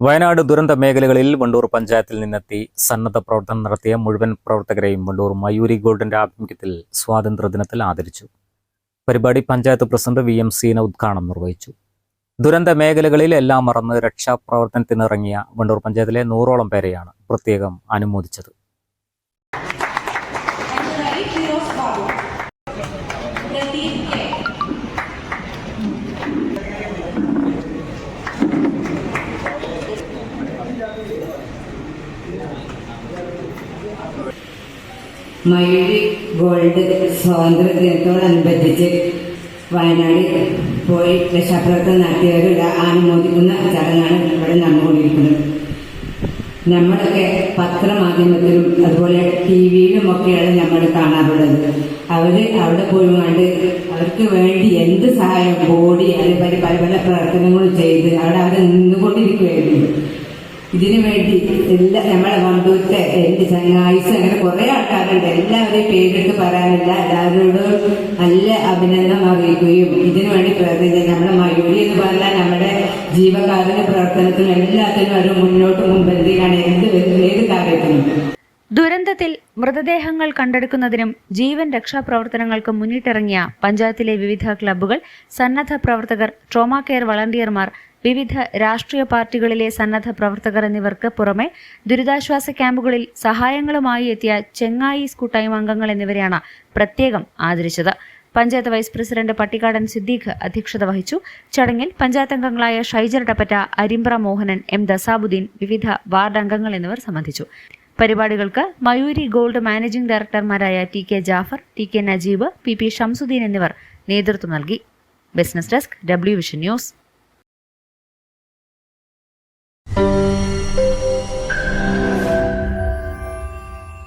വയനാട് ദുരന്ത മേഖലകളിൽ വണ്ടൂർ പഞ്ചായത്തിൽ നിന്നെത്തി സന്നദ്ധ പ്രവർത്തനം നടത്തിയ മുഴുവൻ പ്രവർത്തകരെയും വണ്ടൂർ മയൂരി ഗോൾഡിന്റെ ആഭിമുഖ്യത്തിൽ സ്വാതന്ത്ര്യദിനത്തിൽ ആദരിച്ചു. പരിപാടി panchayat president V M Seena ഉദ്ഘാടനം നിർവഹിച്ചു. ദുരന്ത മേഖലകളിൽ എല്ലാം മറന്ന് രക്ഷാപ്രവർത്തനത്തിനിറങ്ങിയ വണ്ടൂർ പഞ്ചായത്തിലെ നൂറോളം പേരെയാണ് പ്രത്യേകം അനുമോദിച്ചത്. മയൂരി ഗോൾഡ് സ്വാതന്ത്ര്യ ദിനത്തോടനുബന്ധിച്ച് വയനാട് പോയി രക്ഷാപ്രവർത്തനം നടത്തിയവരുടെ അനുമോദിക്കുന്ന ചടങ്ങാണ് ഇവിടെ നടന്നുകൊണ്ടിരിക്കുന്നത്. നമ്മളൊക്കെ പത്രമാധ്യമത്തിലും അതുപോലെ ടി വിയിലും ഒക്കെയാണ് നമ്മൾ കാണാറുള്ളത്. അവർ അവിടെ പോയി കണ്ട് അവർക്ക് വേണ്ടി എന്ത് സഹായം ബോഡി അതിൽ പല പല പ്രവർത്തനങ്ങളും ചെയ്ത് അവിടെ അവർ നിന്നുകൊണ്ടിരിക്കുകയായിരുന്നു. ഇതിനു വേണ്ടി എല്ലാ നമ്മളെ ബന്ധുവിന്റെ എന്റെ ചങ്ങായിസ് അങ്ങനെ കുറെ ആൾക്കാരുണ്ട്. എല്ലാവരെയും പേരിട്ട് പറയാനില്ല. എല്ലാവരോടും നല്ല അഭിനന്ദനം അറിയിക്കുകയും ഇതിനു വേണ്ടി പ്രവർത്തിച്ച നമ്മുടെ മയൂരി എന്ന് പറഞ്ഞാൽ നമ്മുടെ ജീവകാരുണ്യ പ്രവർത്തനത്തിനും എല്ലാത്തിനും ഒരു മുന്നോട്ട് മുൻപന്തിയാണ് എന്ത് ഏത് കാര്യത്തിനും. ദുരന്തത്തിൽ മൃതദേഹങ്ങൾ കണ്ടെടുക്കുന്നതിനും ജീവൻ രക്ഷാപ്രവർത്തനങ്ങൾക്കും മുന്നിട്ടിറങ്ങിയ പഞ്ചായത്തിലെ വിവിധ ക്ലബ്ബുകൾ സന്നദ്ധ പ്രവർത്തകർ ട്രോമാ കെയർ വളണ്ടിയർമാർ വിവിധ രാഷ്ട്രീയ പാർട്ടികളിലെ സന്നദ്ധ പ്രവർത്തകർ എന്നിവർക്ക് പുറമെ ദുരിതാശ്വാസ ക്യാമ്പുകളിൽ സഹായങ്ങളുമായി എത്തിയ ചെങ്ങായിസ് കൂട്ടായ്മ അംഗങ്ങൾ എന്നിവരെയാണ് പ്രത്യേകം ആദരിച്ചത്. പഞ്ചായത്ത് വൈസ് പ്രസിഡന്റ് പട്ടിക്കാടൻ സിദ്ദീഖ് അധ്യക്ഷത വഹിച്ചു. ചടങ്ങിൽ പഞ്ചായത്ത് അംഗങ്ങളായ ഷൈജർ ടപ്പറ്റ അരിമ്പ്ര മോഹനൻ എം ദസാബുദ്ദീൻ വിവിധ വാർഡ് അംഗങ്ങൾ എന്നിവർ സംബന്ധിച്ചു. പരിപാടികൾക്ക് Mayoori gold managing ഡയറക്ടർമാരായ T K Jafar T K Najeeb P P Shamsuddin എന്നിവർ നേതൃത്വം നൽകി. Business desk W vision news.